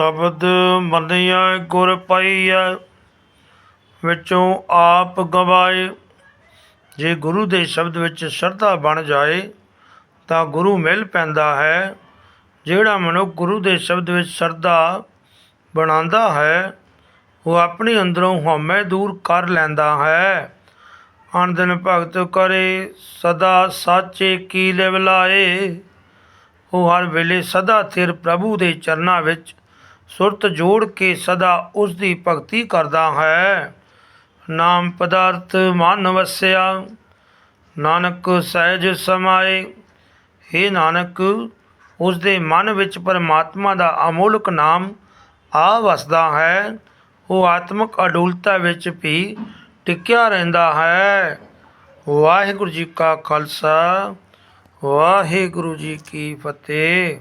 ਸ਼ਬਦ ਮੰਨਿਆ ਗੁਰ ਪਾਈਐ, ਵਿੱਚੋਂ ਆਪ ਗਵਾਏ। ਜੇ ਗੁਰੂ ਦੇ ਸ਼ਬਦ ਵਿੱਚ ਸ਼ਰਧਾ ਬਣ ਜਾਏ, ਤਾਂ ਗੁਰੂ ਮਿਲ ਪੈਂਦਾ ਹੈ। ਜਿਹੜਾ ਮਨੁੱਖ ਗੁਰੂ ਦੇ ਸ਼ਬਦ ਵਿੱਚ ਸ਼ਰਧਾ ਬਣਾਉਂਦਾ ਹੈ, ਉਹ ਆਪਣੇ ਅੰਦਰੋਂ ਹਉਮੈ ਦੂਰ ਕਰ ਲੈਂਦਾ ਹੈ। ਅਨ ਭਗਤ ਕਰੇ, ਸਦਾ ਸਾਚੇ ਕੀ ਲਿਵ ਲਾਏ। ਉਹ ਹਰ ਵੇਲੇ ਸਦਾ ਥਿਰ ਪ੍ਰਭੂ ਦੇ ਚਰਨਾਂ ਵਿੱਚ ਸੁਰਤ ਜੋੜ ਕੇ ਸਦਾ ਉਸ ਦੀ ਭਗਤੀ ਕਰਦਾ ਹੈ। ਨਾਮ ਪਦਾਰਥ ਮਨ ਵਸਿਆ, ਨਾਨਕ ਸਹਿਜ ਸਮਾਏ। हे ਨਾਨਕ ਉਸ ਦੇ ਮਨ ਵਿੱਚ ਪਰਮਾਤਮਾ ਦਾ ਅਮੋਲਕ ਨਾਮ ਆ ਵਸਦਾ ਹੈ। ਉਹ ਆਤਮਿਕ ਅਡੂਲਤਾ ਵਿੱਚ ਵੀ ਟਿਕਿਆ ਰਹਿੰਦਾ ਹੈ। ਵਾਹਿਗੁਰੂ ਜੀ ਕਾ ਖਾਲਸਾ, ਵਾਹਿਗੁਰੂ ਜੀ ਕੀ ਫਤਿਹ।